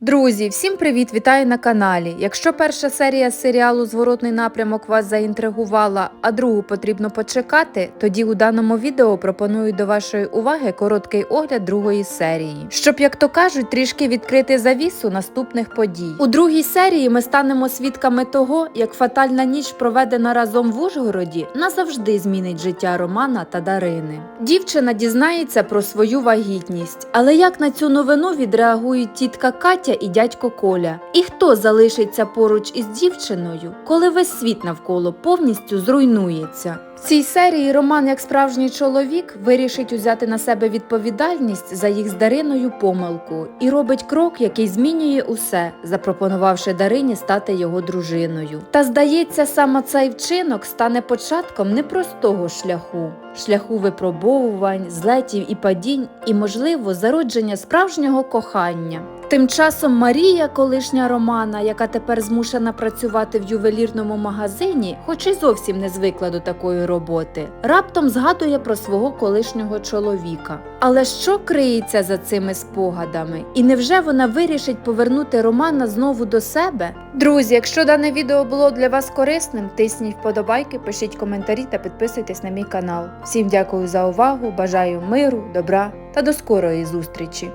Друзі, всім привіт! Вітаю на каналі. Якщо перша серія серіалу Зворотний напрямок вас заінтригувала, а другу потрібно почекати, тоді у даному відео пропоную до вашої уваги короткий огляд другої серії, щоб, як то кажуть, трішки відкрити завісу наступних подій. У другій серії ми станемо свідками того, як фатальна ніч, проведена разом в Ужгороді, назавжди змінить життя Романа та Дарини. Дівчина дізнається про свою вагітність, але як на цю новину відреагують тітка Катя і дядько Коля? І хто залишиться поруч із дівчиною, коли весь світ навколо повністю зруйнується? В цій серії Роман, як справжній чоловік, вирішить узяти на себе відповідальність за їх з Дариною помилку і робить крок, який змінює усе, запропонувавши Дарині стати його дружиною. Та здається, саме цей вчинок стане початком непростого шляху, шляху випробовувань, злетів і падінь, і, можливо, зародження справжнього кохання. Тим часом Марія, колишня Романа, яка тепер змушена працювати в ювелірному магазині, хоч і зовсім не звикла до такої роботи, раптом згадує про свого колишнього чоловіка. Але що криється за цими спогадами? І невже вона вирішить повернути Романа знову до себе? Друзі, якщо дане відео було для вас корисним, тисніть вподобайки, пишіть коментарі та підписуйтесь на мій канал. Всім дякую за увагу, бажаю миру, добра та до скорої зустрічі!